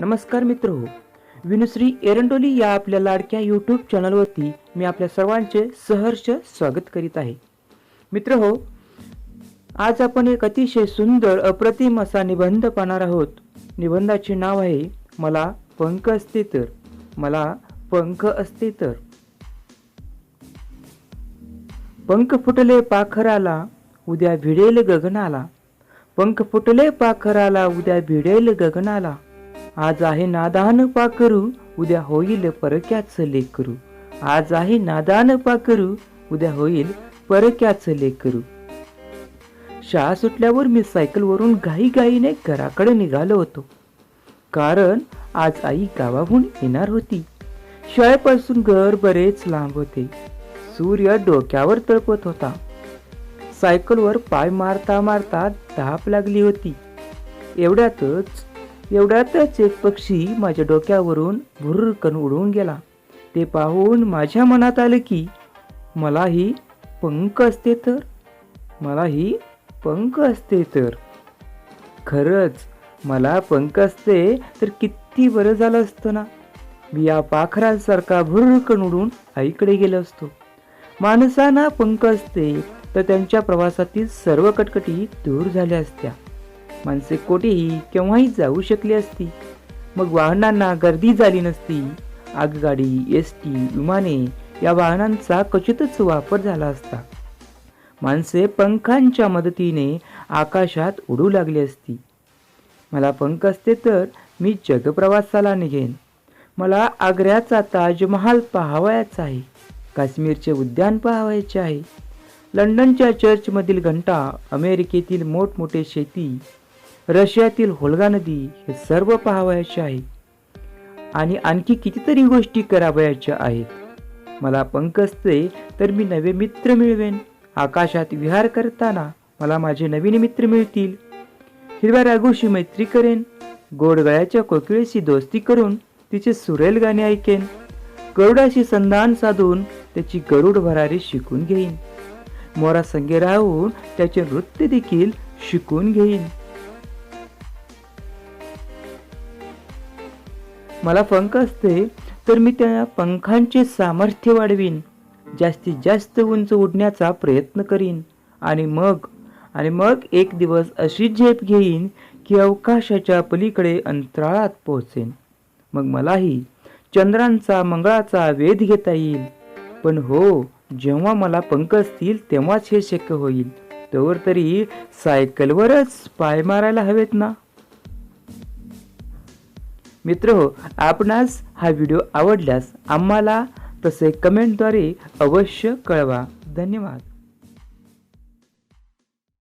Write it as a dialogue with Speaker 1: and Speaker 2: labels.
Speaker 1: नमस्कार मित्र हो. विनुश्री एरंडोली या आपल्या लाडक्या यूट्यूब चॅनलवरती मी आपल्या सर्वांचे सहर्ष स्वागत करीत आहे. मित्र हो आज आपण एक अतिशय सुंदर अप्रतिम असा निबंध पाहणार आहोत. निबंधाचे नाव आहे मला पंख असते तर. मला पंख असते तर. पंख फुटले पाखराला उद्या भिडेल गगनाला. पंख फुटले पाखराला उद्या भिडेल गगनाला. आज आहे नादान पाकरू उद्या होईल परक्याच लेकरू. आज आहे नादान पाकरू उद्या होईल परक्याच लेकरू. शाळा सुटल्यावर मी सायकलवरून घाई घाईने घराकडे निघालो होतो. कारण आज आई गावाहून येणार होती. शाळेपासून घर बरेच लांब होते. सूर्य डोक्यावर तळपत होता. सायकलवर पाय मारता मारता धाप लागली होती. एवढ्यातच एवढ्यातच एक पक्षी माझ्या डोक्यावरून भुरकन उडून गेला. ते पाहून माझ्या मनात आलं की मलाही पंख असते तर? मलाही पंख असते तर? खरंच मला पंख असते तर किती बरं झालं असतं ना? मी या पाखरांसारखा भुरकन उडून आईकडे गेलो असतो. माणसांना पंख असते तर त्यांच्या प्रवासातील सर्व कटकटी दूर झाल्या असत्या. माणसे कोठेही केव्हाही जाऊ शकली असती. मग वाहनांना गर्दी झाली नसती. आगगाडी एस टी विमाने या वाहनांचा क्वचितच वापर झाला असता. माणसे पंखांच्या मदतीने आकाशात उडू लागली असती. मला पंख असते तर मी जगप्रवासाला निघेन. मला आग्र्याचा ताजमहाल पाहावयाचा आहे. काश्मीरचे उद्यान पाहावयाचे आहे. लंडनच्या चर्चमधील घंटा अमेरिकेतील मोठमोठे शेती रशियातील होलगा नदी हे सर्व पाहावयाचे आहे. आणि आणखी कितीतरी गोष्टी करावयाच्या आहेत. मला पंख असते तर मी नवे मित्र मिळवेन. आकाशात विहार करताना मला माझे नवीन मित्र मिळतील. हिरव्या राघोशी मैत्री करेन. गोड गळ्याच्या कोकिळेशी दोस्ती करून तिचे सुरेल गाणे ऐकेन. गरुडाशी संधान साधून त्याची गरुड भरारी शिकून घेईन. मोरा संगे राहून त्याचे नृत्य देखील शिकून घेईन. मला पंख असते तर मी त्या पंखांचे सामर्थ्य वाढवीन. जास्तीत जास्त उंच उडण्याचा प्रयत्न करीन. आणि मग आणि मग एक दिवस अशी झेप घेईन की अवकाशाच्या पलीकडे अंतराळात पोहोचेन. मग मलाही चंद्रांचा मंगळाचा वेध घेता येईल. पण हो जेव्हा मला पंख असतील तेव्हाच हे शक्य होईल. तोवर तरी सायकलवरच पाय मारायला हवेत ना? मित्र हो आपणास हा व्हिडिओ आवडल्यास आम्हाला तसे कमेंटद्वारे अवश्य कळवा. धन्यवाद.